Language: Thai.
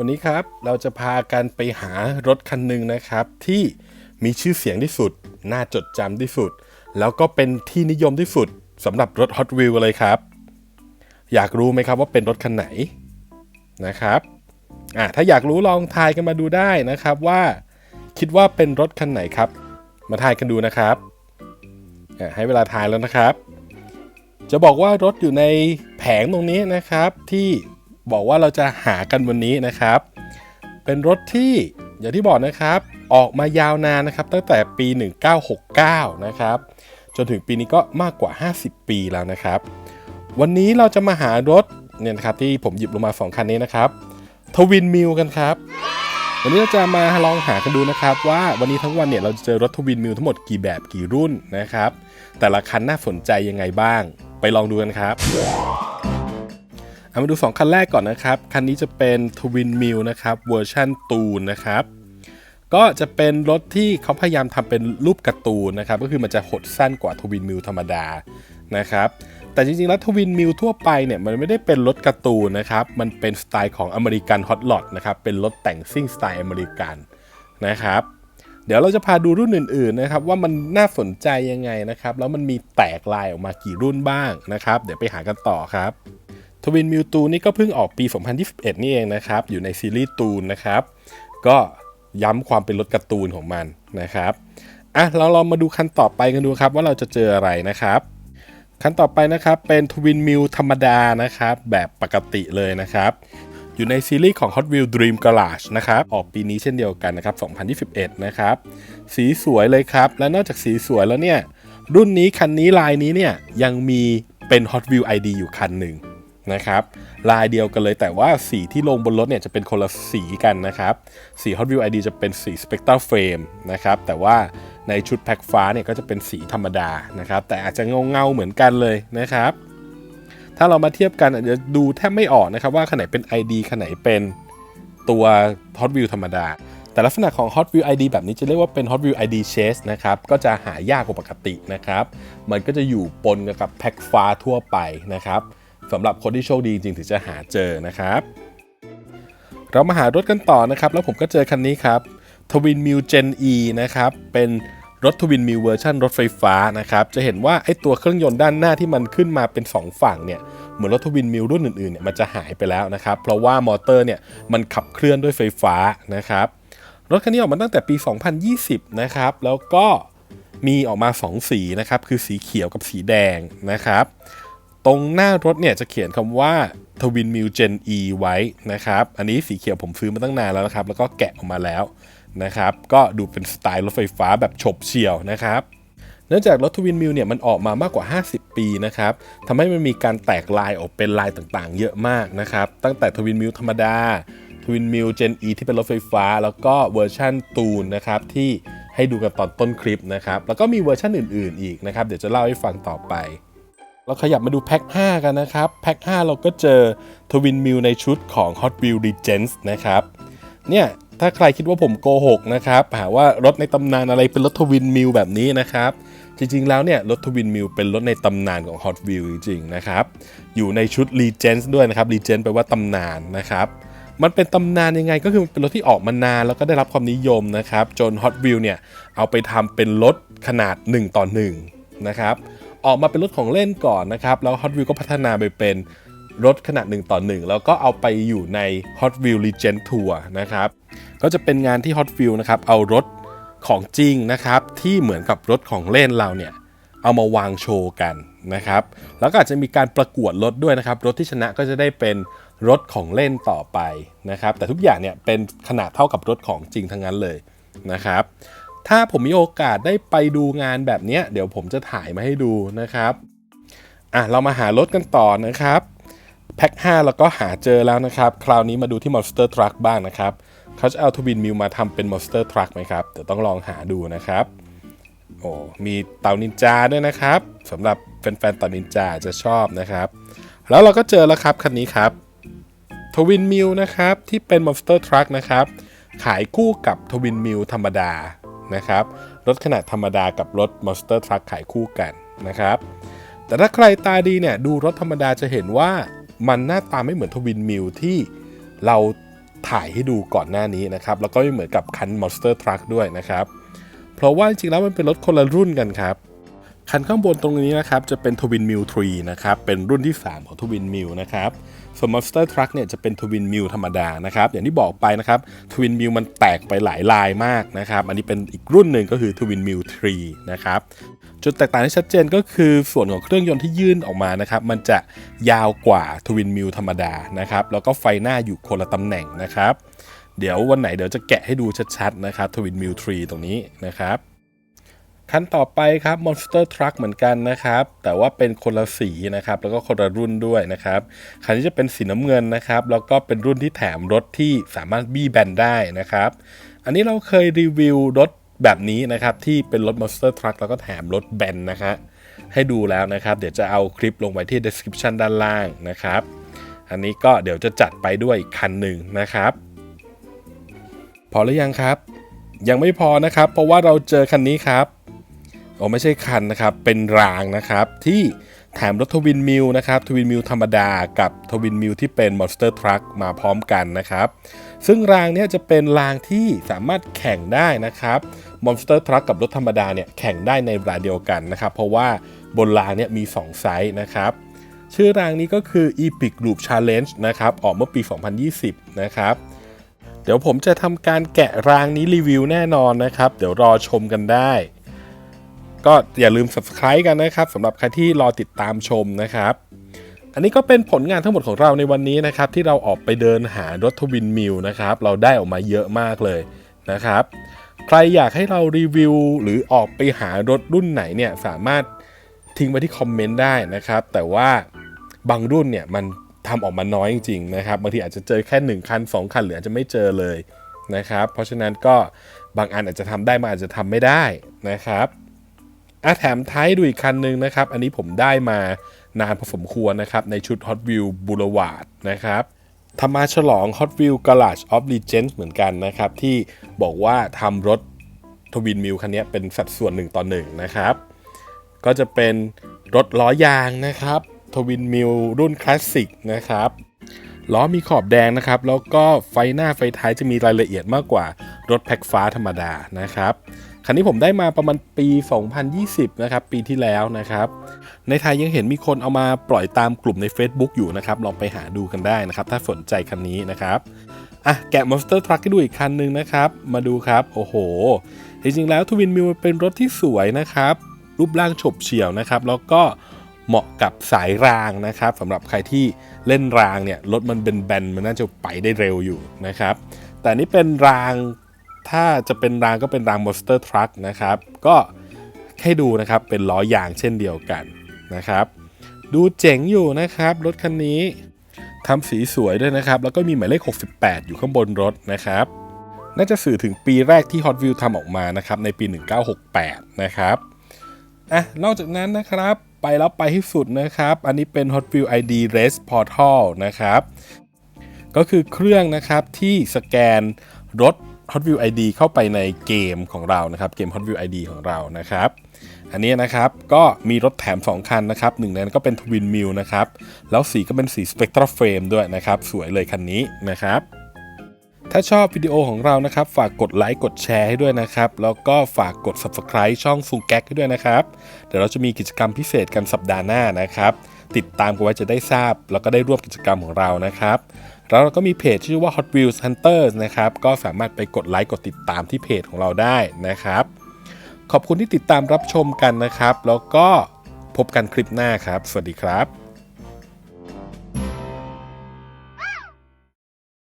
วันนี้ครับเราจะพากันไปหารถคันหนึ่งนะครับ ที่มีชื่อเสียงที่สุด น่าจดจำที่สุด แล้วก็เป็นที่นิยมที่สุดสำหรับรถ Hot Wheels เลยครับ อยากรู้ไหมครับว่าเป็นรถคันไหนนะครับอะถ้าอยากรู้ลองทายกันมาดูได้นะครับว่าคิดว่าเป็นรถคันไหนครับ มาทายกันดูนะครับอะให้เวลาทายแล้วนะครับ จะบอกว่ารถอยู่ในแผงตรงนี้นะครับที่ บอกว่าเราจะหากันวันนี้นะครับ เป็นรถที่อย่างที่บอกนะครับ ออกมายาวนานนะครับ ตั้งแต่ปี 1969 นะครับ จนถึงปีนี้ก็มากกว่า 50 ปีแล้วนะครับ วันนี้เราจะมาหารถเนี่ยนะครับที่ผมหยิบลงมา 2 คันนี้นะครับทวินมิลกันครับ วันนี้เราจะมาลองหากันดูนะครับ ว่าวันนี้ทั้งวันเนี่ยเราจะเจอรถทวินมิลทั้งหมดกี่แบบกี่รุ่นนะครับ แต่ละคันน่าสนใจยังไงบ้าง ไปลองดูกันครับามาดู 2 คันแรกก่อนนะครับ คันนี้จะเป็นทวินมิลนะครับเวอร์ชันตูนนะครับ ก็จะเป็นรถที่เขาพยายามทำเป็นรูปการ์ตูนนะครับ ก็คือมันจะหดสั้นกว่าทวินมิลธรรมดานะครับแต่จริงๆแล้วทวินมิลทั่วไปเนี่ยมันไม่ได้เป็นรถการ์ตูนนะครับ มันเป็นสไตล์ของอเมริกันฮอตลอดนะครับ เป็นรถแต่งซิ่งสไตล์อเมริกันนะครับ เดี๋ยวเราจะพาดูรุ่นอื่นๆนะครับ ว่ามันน่าสนใจยังไงนะครับ แล้วมันมีแตกลายออกมากี่รุ่นบ้างนะครับ เดี๋ยวไปหากันต่อครับ ทวินมิวตูนี่ก็เพิ่งออกปี 2021 นี่เองนะครับ อยู่ในซีรีส์ตูนนะครับ ก็ย้ำความเป็นรถการ์ตูนของมันนะครับอะเราลองมาดูคันต่อไปกันดูครับว่าเราจะเจออะไรนะครับคันต่อไปนะครับเป็นทวินมิวธรรมดานะครับ แบบปกติเลยนะครับ อยู่ในซีรีส์ของ Hot Wheels Dream Garage นะครับ ออกปีนี้เช่นเดียวกันนะครับ 2021 นะครับ สีสวยเลยครับ และนอกจากสีสวยแล้วเนี่ย รุ่นนี้คันนี้ลายนี้เนี่ยยังมีเป็น Hot Wheels ID อยู่คันหนึ่ง นะครับ ลายเดียวกันเลยแต่ว่าสีที่ลงบนรถเนี่ยจะเป็นคนละสีกันนะครับ สี Hot Wheels ID จะเป็นสี Spectral Frame นะครับ แต่ว่าในชุดแพ็คฟ้าเนี่ยก็จะเป็นสีธรรมดานะครับ แต่อาจจะเงาเงาๆเหมือนกันเลยนะครับ ถ้าเรามาเทียบกันอาจจะดูแทบไม่ออกนะครับว่าคันไหนเป็น ID คันไหนเป็นตัว Hot Wheels ธรรมดาแต่ลักษณะของ Hot Wheels ID แบบนี้จะเรียกว่าเป็น Hot Wheels ID Chase นะครับ ก็จะหายากกว่าปกตินะครับ มันก็จะอยู่ปนกับแพ็คฟ้าทั่วไปนะครับ สำหรับคนที่โชคดีจริงๆถึงจะหาเจอนะครับ เรามาหารถกันต่อนะครับ แล้วผมก็เจอคันนี้ครับทวินมิวเจน E นะครับ เป็นรถทวินมิวเวอร์ชันรถไฟฟ้านะครับ จะเห็นว่าไอ้ตัวเครื่องยนต์ด้านหน้าที่มันขึ้นมาเป็น 2 ฝั่งเนี่ย เหมือนรถทวินมิวรุ่นอื่นๆเนี่ยมันจะหายไปแล้วนะครับ เพราะว่ามอเตอร์เนี่ยมันขับเคลื่อนด้วยไฟฟ้านะครับ รถคันนี้ออกมาตั้งแต่ปี 2020 นะครับ แล้วก็มีออกมา 2 สีนะครับ คือสีเขียวกับสีแดงนะครับ ตรงหน้ารถเนี่ยจะเขียนคำว่าทวินมิวเจน E ไว้นะครับ อันนี้สีเขียวผมซื้อมาตั้งนานแล้วนะครับ แล้วก็แกะออกมาแล้วนะครับ ก็ดูเป็นสไตล์รถไฟฟ้าแบบฉบเฉี่ยวนะครับเนื่องจากรถทวินมิวเนี่ยมันออกมามากกว่า 50 ปีนะครับทำให้มันมีการแตกลายออกเป็นลายต่างๆ เยอะมากนะครับ ตั้งแต่ทวินมิวธรรมดา ทวินมิวเจน E ที่เป็นรถไฟฟ้า แล้วก็เวอร์ชันตูนนะครับที่ให้ดูกันตอนต้นคลิปนะครับ แล้วก็มีเวอร์ชันอื่น ๆ อีกนะครับ เดี๋ยวจะเล่าให้ฟังต่อไป เราขยับมาดูแพ็ค5กันนะครับ แพ็ค5เราก็เจอทวินมิวในชุดของ Hot Wheels Legends นะครับ เนี่ย ถ้าใครคิดว่าผมโกหกนะครับ หาว่ารถในตำนานอะไรเป็นรถทวินมิวแบบนี้นะครับ จริงๆแล้วเนี่ย รถทวินมิวเป็นรถในตำนานของ Hot Wheels จริงๆนะครับ อยู่ในชุด Legends ด้วยนะครับ Legends แปลว่าตำนานนะครับมันเป็นตำนานยังไงก็คือเป็นรถที่ออกมานานแล้วก็ได้รับความนิยมนะครับ จน Hot w h e e l เนี่ย เอาไปทำเป็นรถขนาด 1 ต่อ 1 นะครับ ออกมาเป็นรถของเล่นก่อนนะครับ แล้ว Hot Wheels ก็พัฒนาไปเป็นรถขนาด1ต่อ1แล้วก็เอาไปอยู่ใน Hot Wheels Legend Tour นะครับ ก็จะเป็นงานที่ Hot Wheels นะครับ เอารถของจริงนะครับ ที่เหมือนกับรถของเล่นเราเนี่ย เอามาวางโชว์กันนะครับ แล้วก็อาจจะมีการประกวดรถด้วยนะครับ รถที่ชนะก็จะได้เป็นรถของเล่นต่อไปนะครับ แต่ทุกอย่างเนี่ยเป็นขนาดเท่ากับรถของจริงทั้งนั้นเลยนะครับ ถ้าผมมีโอกาสได้ไปดูงานแบบนี้เดี๋ยวผมจะถ่ายมาให้ดูนะครับอะเรามาหารถกันต่อนะครับแพ็ค5เราก็หาเจอแล้วนะครับ คราวนี้มาดูที่ Monster Truck บ้างนะครับเขาจะเอาทวินมิวมาทำเป็น Monster Truck ไหมครับเดี๋ยวต้องลองหาดูนะครับโอ้มีเต่านินจาด้วยนะครับสำหรับแฟนๆเต่านินจาจะชอบนะครับ แล้วเราก็เจอแล้วครับคันนี้ครับทวินมิวนะครับที่เป็น Monster Truck นะครับขายคู่กับทวินมิวธรรมดา นะครับ รถขนาดธรรมดากับรถ Monster Truck ขายคู่กันนะครับ แต่ถ้าใครตาดีเนี่ยดูรถธรรมดาจะเห็นว่ามันหน้าตาไม่เหมือนทวินมิวที่เราถ่ายให้ดูก่อนหน้านี้นะครับ แล้วก็ไม่เหมือนกับคัน Monster Truck ด้วยนะครับ เพราะว่าจริงๆแล้วมันเป็นรถคนละรุ่นกันครับ คันข้างบนตรงนี้นะครับจะเป็น Twin Mill 3นะครับเป็นรุ่นที่ 3 ของ Twin Mill นะครับส่วน Monster Truck เนี่ยจะเป็น Twin Mill ธรรมดานะครับอย่างที่บอกไปนะครับ Twin Mill มันแตกไปหลายลายมากนะครับอันนี้เป็นอีกรุ่นหนึ่งก็คือ Twin Mill 3นะครับจุดแตกต่างที่ชัดเจนก็คือส่วนของเครื่องยนต์ที่ยื่นออกมานะครับมันจะยาวกว่า Twin Mill ธรรมดานะครับแล้วก็ไฟหน้าอยู่คนละตำแหน่งนะครับเดี๋ยววันไหนเดี๋ยวจะแกะให้ดูชัดๆนะครับ Twin Mill 3ตรงนี้นะครับ คันต่อไปครับ Monster Truck เหมือนกันนะครับ แต่ว่าเป็นคนละสีนะครับ แล้วก็คนละรุ่นด้วยนะครับ คันนี้จะเป็นสีน้ำเงินนะครับ แล้วก็เป็นรุ่นที่แถมรถที่สามารถบี้แบนได้นะครับ อันนี้เราเคยรีวิวรถแบบนี้นะครับ ที่เป็นรถ Monster Truck แล้วก็แถมรถแบนนะฮะให้ดูแล้วนะครับ เดี๋ยวจะเอาคลิปลงไว้ที่ description ด้านล่างนะครับ อันนี้ก็เดี๋ยวจะจัดไปด้วยคันหนึ่งนะครับ พอหรือยังครับ ยังไม่พอนะครับ เพราะว่าเราเจอคันนี้ครับ โอ้ไม่ใช่คันนะครับ เป็นรางนะครับที่แถมรถทวินมิลนะครับทวินมิลธรรมดากับทวินมิลที่เป็นมอนสเตอร์ทรัคมาพร้อมกันนะครับ ซึ่งรางเนี้ยจะเป็นรางที่สามารถแข่งได้นะครับมอนสเตอร์ทรัคกับรถธรรมดาเนี่ยแข่งได้ในเวลาเดียวกันนะครับ เพราะว่าบนรางเนี่ยมี 2 ไซส์นะครับ ชื่อรางนี้ก็คือ Epic Loop Challenge นะครับ ออกเมื่อปี 2020 นะครับเดี๋ยวผมจะทำการแกะรางนี้รีวิวแน่นอนนะครับ เดี๋ยวรอชมกันได้ ก็อย่าลืม subscribe กันนะครับสำหรับใครที่รอติดตามชมนะครับ อันนี้ก็เป็นผลงานทั้งหมดของเราในวันนี้นะครับ ที่เราออกไปเดินหารถทวินมิลนะครับ เราได้ออกมาเยอะมากเลยนะครับ ใครอยากให้เรารีวิวหรือออกไปหารถรุ่นไหนเนี่ยสามารถทิ้งไว้ที่คอมเมนต์ได้นะครับ แต่ว่าบางรุ่นเนี่ยมันทำออกมาน้อยจริงๆนะครับบางทีอาจจะเจอแค่ 1 คัน 2 คันหรืออาจจะไม่เจอเลยนะครับ เพราะฉะนั้นก็บางอันอาจจะทำได้มางอาจจะทำไม่ได้นะครับ อะแถมท้ายดูอีกคันหนึ่งนะครับ อันนี้ผมได้มานานพอสมควรนะครับ ในชุด Hot Wheels Boulevard นะครับทำมาฉลอง Hot Wheel Garage of Legends เหมือนกันนะครับ ที่บอกว่าทำรถทวินมิลคันนี้เป็นสัดส่วน1ต่อ1นะครับ ก็จะเป็นรถล้อยางนะครับทวินมิลรุ่นคลาสสิกนะครับล้อมีขอบแดงนะครับ แล้วก็ไฟหน้าไฟท้ายจะมีรายละเอียดมากกว่ารถแพ็คฟ้าธรรมดานะครับ คันนี้ผมได้มาประมาณปี 2020 นะครับ ปีที่แล้วนะครับ ในไทยยังเห็นมีคนเอามาปล่อยตามกลุ่มใน Facebook อยู่นะครับ ลองไปหาดูกันได้นะครับ ถ้าสนใจคันนี้นะครับอะแกะ Monster Truck ให้ดูอีกคันหนึ่งนะครับ มาดูครับ โอ้โห จริงๆแล้วทวินมิลเป็นรถที่สวยนะครับ รูปร่างฉบเฉี่ยวนะครับ แล้วก็เหมาะกับสายรางนะครับสำหรับใครที่เล่นรางเนี่ยรถมันเป็นแบนๆมันน่าจะไปได้เร็วอยู่นะครับ แต่นี่เป็นราง ถ้าจะเป็นรางก็เป็นราง Monster Truck นะครับ ก็ให้ดูนะครับเป็นล้อยางเช่นเดียวกันนะครับ ดูเจ๋งอยู่นะครับ รถคันนี้ทำสีสวยด้วยนะครับ แล้วก็มีหมายเลข 68 อยู่ข้างบนรถนะครับ น่าจะสื่อถึงปีแรกที่ Hot Wheels ทำออกมานะครับในปี 1968 นะครับอะนอกจากนั้นนะครับไปแล้วไปให้สุดนะครับ อันนี้เป็น Hot Wheels ID Race Portal นะครับ ก็คือเครื่องนะครับที่สแกนรถ Hot Wheels ID เข้าไปในเกมของเรานะครับเกม Hot Wheels ID ของเรานะครับอันนี้นะครับก็มีรถแถม 2 คันนะครับหนึ่งในนั้นก็เป็น Twin Mill นะครับแล้วสีก็เป็นสี Spectra Frame ด้วยนะครับ สวยเลยคันนี้นะครับถ้าชอบวิดีโอของเรานะครับ ฝากกดไลค์กดแชร์ให้ด้วยนะครับ แล้วก็ฝากกด Subscribe ช่องซูงแก๊กให้ด้วยนะครับ เดี๋ยวเราจะมีกิจกรรมพิเศษกันสัปดาห์หน้านะครับ ติดตามกันไว้จะได้ทราบ แล้วก็ได้ร่วมกิจกรรมของเรานะครับ แล้วเราก็มีเพจชื่อว่า Hot Wheels Hunters นะครับ ก็สามารถไปกดไลค์กดติดตามที่เพจของเราได้นะครับ ขอบคุณที่ติดตามรับชมกันนะครับ แล้วก็พบกันคลิปหน้าครับ สวัสดีครับ